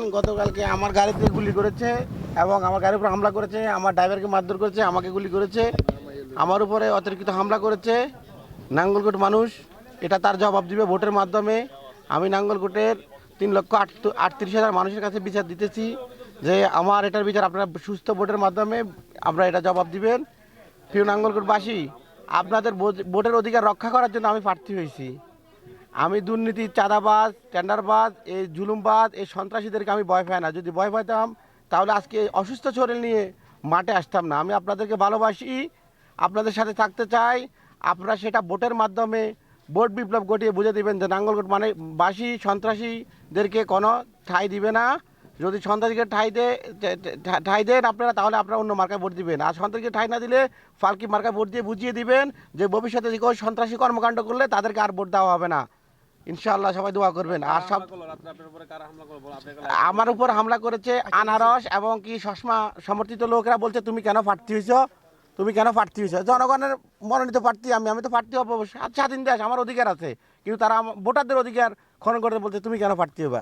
গতকালকে আমার গাড়িতে গুলি করেছে এবং আমার গাড়ির উপর হামলা করেছে, আমার ড্রাইভারকে মারধর করেছে, আমাকে গুলি করেছে, আমার উপরে অতিরিক্ত হামলা করেছে। নাঙ্গলকোট মানুষ, এটা তার জবাব দিবে ভোটের মাধ্যমে। আমি নাঙ্গলকোটের তিন লক্ষ আট- আটত্রিশ হাজার মানুষের কাছে বিচার দিতেছি যে আমার এটার বিচার আপনারা সুস্থ ভোটের মাধ্যমে আপনারা এটা জবাব দিবেন। প্রিয় নাঙ্গলকোটবাসী, আপনাদের ভোটের অধিকার রক্ষা করার জন্য আমি প্রার্থী হয়েছি। আমি দুর্নীতি, চাঁদাবাজ, টেন্ডারবাজ, এই জুলুমবাজ, এই সন্ত্রাসীদেরকে আমি ভয় পাই না। যদি ভয় পাইতাম, তাহলে আজকে অসুস্থ শরীর নিয়ে মাঠে আসতাম না। আমি আপনাদেরকে ভালোবাসি, আপনাদের সাথে থাকতে চাই। আপনারা সেটা ভোটের মাধ্যমে ভোট বিপ্লব ঘটিয়ে বুঝে দিবেন যে নাঙ্গলকোট মানে বাসী, সন্ত্রাসীদেরকে কোনো ঠাঁই দিবে না। যদি সন্ত্রাসীকে ঠাঁই দে ঠাঁই দেন আপনারা, তাহলে আপনারা অন্য মার্কায় ভোট দিবেন। আর সন্ত্রাসীকে ঠাঁই না দিলে ফালকি মার্কায় ভোট দিয়ে বুঝিয়ে দিবেন যে ভবিষ্যতে যে কেউ সন্ত্রাসী কর্মকাণ্ড করলে তাদেরকে আর ভোট দেওয়া হবে না। ইনশাআল্লাহ সবাই দোয়া করবেন। আর সব আমার উপর হামলা করেছে আনারস এবং কি সসমা সমর্থিত লোকরা বলছে তুমি কেন প্রার্থী হয়েছ তুমি কেন প্রার্থী হয়েছ জনগণের মনোনীত প্রার্থী আমি আমি তো প্রার্থী হব স্বাধীন দেশ আমার অধিকার আছে। কিন্তু তারা ভোটারদের অধিকার খনন করতে বলছে তুমি কেন প্রার্থী হবা?